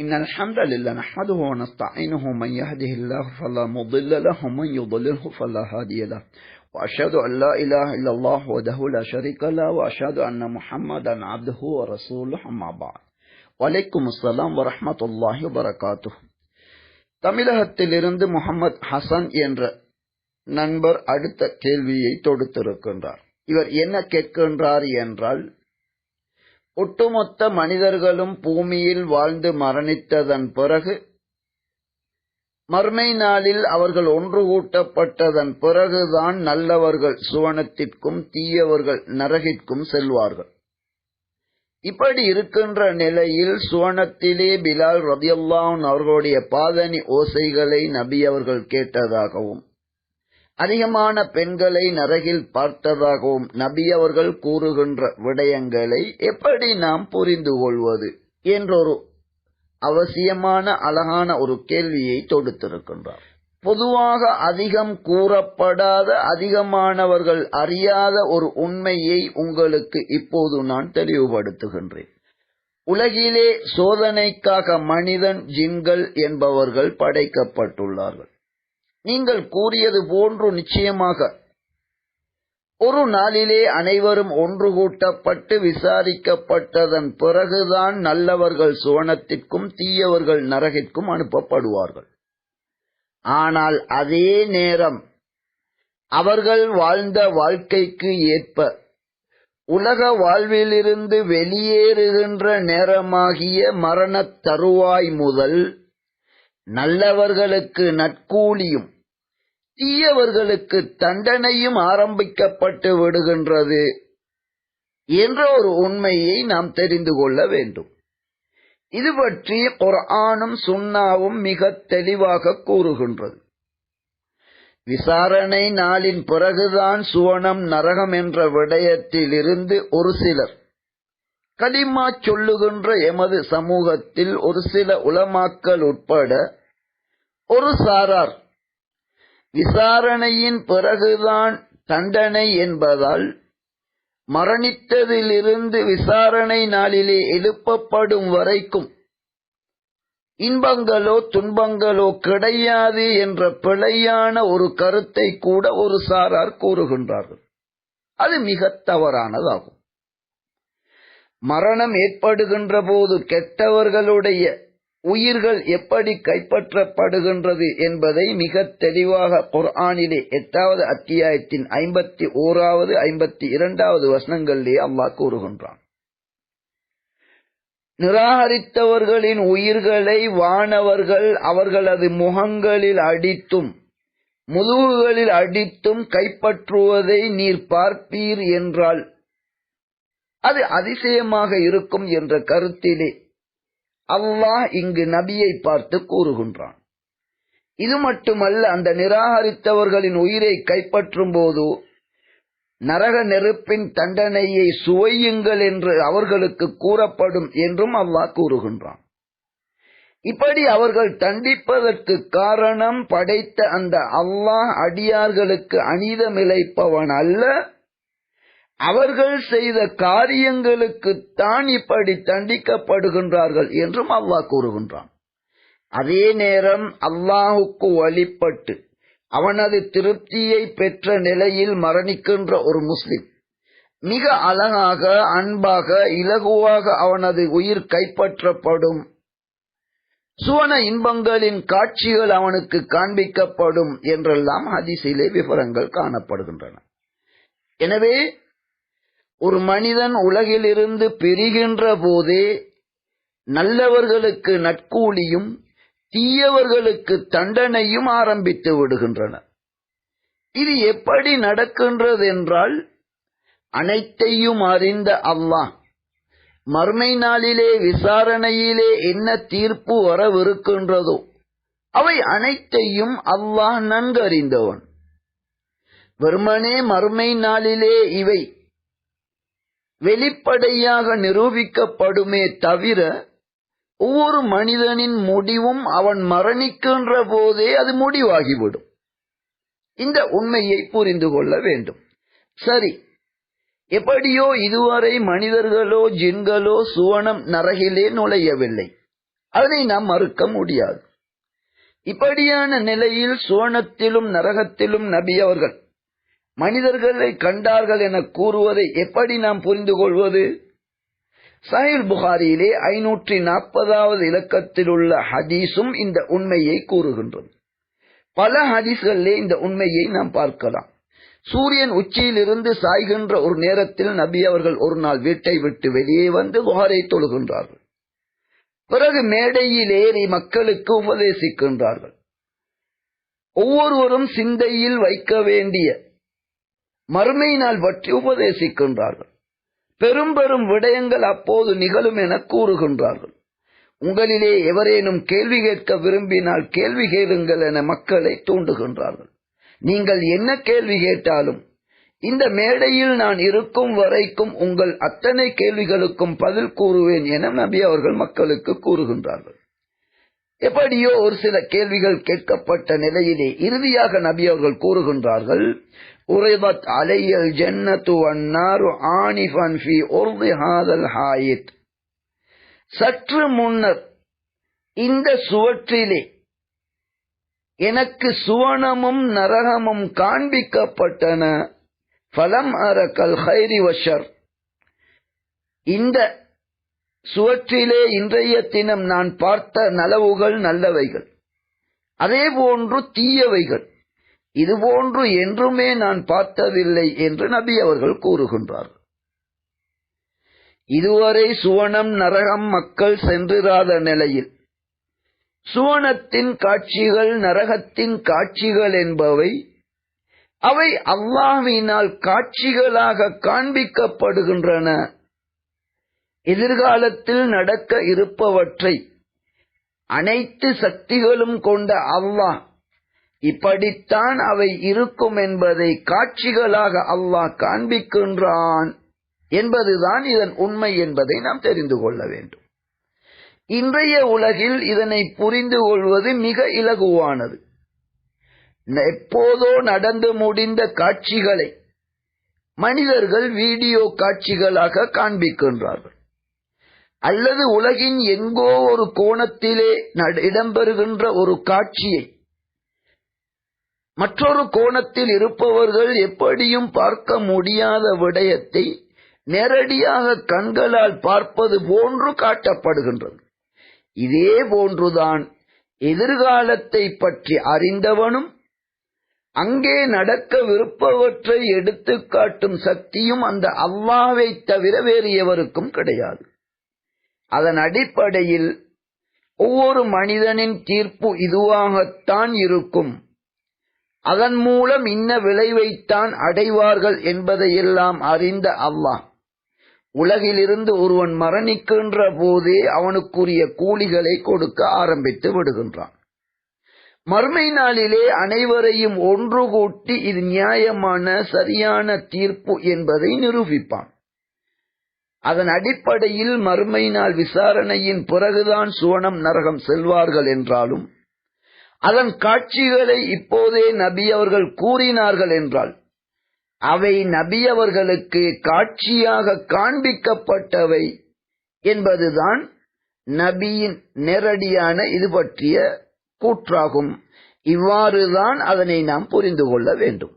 إن الحمد لله نحمده ونستعينه من يهده الله فلا مضل له ومن يضلله فلا هادي له. وأشهد أن لا إله إلا الله وحده لا شريك له وأشهد أن محمدا عبده ورسوله أما بعد. வலைக்கும் அஸ்லாம் வரமத்துல்லாஹி வரகாத்து தமிழகத்திலிருந்து முகமது ஹசன் என்ற நண்பர் அடுத்த கேள்வியை தொடுத்திருக்கின்றார். இவர் என்ன கேட்கின்றார் என்றால் ஒட்டுமொத்த மனிதர்களும் பூமியில் வாழ்ந்து மரணித்ததன் பிறகு மர்மை நாளில் அவர்கள் ஒன்று கூட்டப்பட்டதன் பிறகுதான் நல்லவர்கள் சுவனத்திற்கும் தீயவர்கள் நரகிற்கும் செல்வார்கள். இப்படி இருக்கின்ற நிலையில் சுவனத்திலே பிலால் ரபியல்லான் அவர்களுடைய பாதனி ஓசைகளை நபி அவர்கள் கேட்டதாகவும் அதிகமான பெண்களை நரகில் பார்த்ததாகவும் நபி அவர்கள் கூறுகின்ற விடயங்களை எப்படி நாம் புரிந்து கொள்வது என்றொரு அவசியமான அழகான ஒரு கேள்வியை தொடுத்திருக்கின்றார். பொதுவாக அதிகம் கூறப்படாத அதிகமானவர்கள் அறியாத ஒரு உண்மையை உங்களுக்கு இப்போது நான் தெளிவுபடுத்துகின்றேன். உலகிலே சோதனைக்காக மனிதன் ஜின்கள் என்பவர்கள் படைக்கப்பட்டுள்ளார்கள். நீங்கள் கூறியது போன்று நிச்சயமாக. ஒரு நாளிலே அனைவரும் ஒன்று கூட்டப்பட்டு விசாரிக்கப்பட்டதன் பிறகுதான் நல்லவர்கள் சுவனத்திற்கும் தீயவர்கள் நரகிற்கும் அனுப்பப்படுவார்கள். ஆனால் அதே நேரம் அவர்கள் வாழ்ந்த வாழ்க்கைக்கு ஏற்ப உலக வாழ்விலிருந்து வெளியேறுகின்ற நேரமாகிய மரணத் தருவாய் முதல் நல்லவர்களுக்கு நற்கூலியும் தீயவர்களுக்கு தண்டனையும் ஆரம்பிக்கப்பட்டு விடுகின்றது என்ற ஒரு உண்மையை நாம் தெரிந்து கொள்ள வேண்டும். இது பற்றி குர்ஆனும் சுன்னாவும் மிக தெளிவாக கூறுகின்றது. விசாரணை நாளின் பிறகுதான் சுவனம் நரகம் என்ற விடயத்திலிருந்து ஒரு சிலர் கலிமா சொல்லுகின்ற எமது சமூகத்தில் ஒரு சில உளமாக்கல் உட்பட ஒரு சாரார். விசாரணையின் பிறகுதான் தண்டனை என்பதால் மரணித்ததிலிருந்து விசாரணை நாளிலே எழுப்பப்படும் வரைக்கும் இன்பங்களோ துன்பங்களோ கிடையாது என்ற பிழையான ஒரு கருத்தை கூட ஒரு சாரார் கூறுகின்றார்கள். அது மிக தவறானதாகும். மரணம் ஏற்படுகின்ற போது கெட்டவர்களுடைய உயிர்கள் எப்படி கைப்பற்றப்படுகின்றது என்பதை மிக தெளிவாக குர்ஆனிலே எட்டாவது அத்தியாயத்தின் ஐம்பத்தி ஓராவது ஐம்பத்தி இரண்டாவது வசனங்களிலே அல்லாஹ் கூறுகின்றான். நிராகரித்தவர்களின் உயிர்களை வானவர்கள் அவர்களது முகங்களில் அடித்தும் முதுகுகளில் அடித்தும் கைப்பற்றுவதை நீர் பார்ப்பீர் என்றால் அது அதிசயமாக இருக்கும் என்ற கருத்திலே அல்லாஹ் இங்கு நபியை பார்த்து கூறுகின்றான். இது மட்டுமல்ல அந்த நிராகரித்தவர்களின் உயிரை கைப்பற்றும் போது நரக நெருப்பின் தண்டனையை சுவையுங்கள் என்று அவர்களுக்கு கூறப்படும் என்றும் அல்லாஹ் கூறுகின்றான். இப்படி அவர்கள் தண்டிப்பதற்கு காரணம் படைத்த அந்த அல்லாஹ் அடியார்களுக்கு அநீதமிழைப்பவன் அல்ல அவர்கள் செய்த காரியங்களுக்குத்தான் இப்படி தண்டிக்கப்படுகின்றார்கள் என்றும் அல்லாஹ் கூறுகின்றான். அதே நேரம் அல்லாஹுக்கு வழிபட்டு அவனது திருப்தியை பெற்ற நிலையில் மரணிக்கின்ற ஒரு முஸ்லிம் மிக அழகாக அன்பாக இலகுவாக அவனது உயிர் கைப்பற்றப்படும். சுவன இன்பங்களின் காட்சிகள் அவனுக்கு காண்பிக்கப்படும் என்றெல்லாம் அதிசயிலே விவரங்கள் காணப்படுகின்றன. எனவே ஒரு மனிதன் உலகிலிருந்து பிரிகின்ற போதே நல்லவர்களுக்கு நட்கூலியும் தீயவர்களுக்கு தண்டனையும் ஆரம்பித்து விடுகின்றன. இது எப்படி நடக்கின்றது என்றால் அனைத்தையும் அறிந்த அல்லாஹ் மறுமை நாளிலே விசாரணையிலே என்ன தீர்ப்பு வரவிருக்கின்றதோ அவை அனைத்தையும் அல்லாஹ் நன்கறிந்தவன். வெறுமனே மர்மை நாளிலே இவை வெளிப்படையாக நிரூபிக்கப்படுமே தவிர ஒவ்வொரு மனிதனின் முடிவும் அவன் மரணிக்கின்ற போதே அது முடிவாகிவிடும். இந்த உண்மையை புரிந்து கொள்ள வேண்டும். சரி எப்படியோ இதுவரை மனிதர்களோ ஜின்களோ சுவனம் நரகிலே நுழையவில்லை. அதனை நாம் மறுக்க முடியாது. இப்படியான நிலையில் சுவனத்திலும் நரகத்திலும் நபி அவர்கள் மனிதர்களை கண்டார்கள் என கூறுவதை எப்படி நாம் புரிந்து கொள்வது? சஹில் புகாரியிலே ஐநூற்றி நாற்பதாவது இலக்கத்தில் உள்ள ஹதீஸும் இந்த உண்மையை கூறுகின்றது. பல ஹதீஸ்களிலே இந்த உண்மையை நாம் பார்க்கலாம். சூரியன் உச்சியிலிருந்து சாய்கின்ற ஒரு நேரத்தில் நபி அவர்கள் ஒரு நாள் வீட்டை விட்டு வெளியே வந்து புகாரை தொழுகின்றார்கள். பிறகு மேடையில் ஏறி மக்களுக்கு உபதேசிக்கின்றார்கள். ஒவ்வொருவரும் சிந்தையில் வைக்க வேண்டிய மறுமையினால் பற்றி உபதேசிக்கின்றார்கள். பெரும் பெரும் விடயங்கள் அப்போது நிகழும் என கூறுகின்றார்கள். உங்களிலே எவரேனும் கேள்வி கேட்க விரும்பினால் கேள்வி கேளுங்கள் என மக்களை தூண்டுகின்றார்கள். நீங்கள் என்ன கேள்வி கேட்டாலும் இந்த மேடையில் நான் இருக்கும் வரைக்கும் உங்கள் அத்தனை கேள்விகளுக்கும் பதில் கூறுவேன் என நபி அவர்கள் மக்களுக்கு கூறுகின்றார்கள். எப்படியோ ஒரு சில கேள்விகள் கேட்கப்பட்ட நிலையிலே இறுதியாக நபி அவர்கள் கூறுகின்றார்கள் உரைபத் அலையல் ஜன்னத்து அன்னாரு ஆனிஃபன் ஃபி ஒர்து ஹாதல் ஹாயித். சற்று முன்னர் இந்த சுவற்றிலே எனக்கு சுவனமும் நரகமும் காண்பிக்கப்பட்டன. பலம் அரக்கல் ஹைரி வஷர். இந்த சுவற்றிலே இன்றைய தினம் நான் பார்த்த நலவுகள் நல்லவைகள். அதே போன்று தீயவைகள். இதுபோன்று என்றுமே நான் பார்த்ததில்லை என்று நபி அவர்கள் கூறுகின்றார். இதுவரை சுவனம் நரகம் மக்கள் சென்றிராத நிலையில் சுவனத்தின் காட்சிகள் நரகத்தின் காட்சிகள் என்பவை அவை அல்லாவினால் காட்சிகளாக காண்பிக்கப்படுகின்றன. எதிர்காலத்தில் நடக்க இருப்பவற்றை அனைத்து சக்திகளும் கொண்ட அல்லாஹ் இப்படித்தான் அவை இருக்கும் என்பதை காட்சிகளாக அல்லாஹ் காண்பிக்கின்றான் என்பதுதான் இதன் உண்மை என்பதை நாம் தெரிந்து கொள்ள வேண்டும். இன்றைய உலகில் இதனை புரிந்து கொள்வது மிக இலகுவானது. எப்போதோ நடந்து முடிந்த காட்சிகளை மனிதர்கள் வீடியோ காட்சிகளாக காண்பிக்கின்றார்கள். அல்லது உலகின் எங்கோ ஒரு கோணத்திலே இடம்பெறுகின்ற ஒரு காட்சியை. மற்றொரு கோணத்தில் இருப்பவர்கள் எப்படியும் பார்க்க முடியாத விடயத்தை நேரடியாக கண்களால் பார்ப்பது போன்று காட்டப்படுகின்றது. இதே போன்றுதான் எதிர்காலத்தை பற்றி அறிந்தவனும் அங்கே நடக்கவிருப்பவற்றை விருப்பவற்றை எடுத்துக்காட்டும் சக்தியும் அந்த அவ்வாவை தவிர வேறு எவருக்கும் கிடையாது. அதன் அடிப்படையில் ஒவ்வொரு மனிதனின் தீர்ப்பு இதுவாகத்தான் இருக்கும். அதன் மூலம் இன்ன விளைவைத்தான் அடைவார்கள் என்பதையெல்லாம் அறிந்த அல்லாஹ். உலகிலிருந்து ஒருவன் மரணிக்கின்ற போதே அவனுக்குரிய கூலிகளை கொடுக்க ஆரம்பித்து விடுகின்றான். மறுமை நாளிலே அனைவரையும் ஒன்று கூட்டி இது நியாயமான சரியான தீர்ப்பு என்பதை நிரூபிப்பான். அதன் அடிப்படையில் மறுமை நாள் விசாரணையின் பிறகுதான் சுவனம் நரகம் செல்வார்கள் என்றாலும் அதன் காட்சிகளை இப்போதே நபி அவர்கள் கூறினார்கள் என்றால் அவை நபி அவர்களுக்கு காட்சியாக காண்பிக்கப்பட்டவை என்பதுதான் நபியின் நேரடியான இது பற்றிய கூற்றாகும். இவ்வாறுதான் அதனை நாம் புரிந்து கொள்ள வேண்டும்.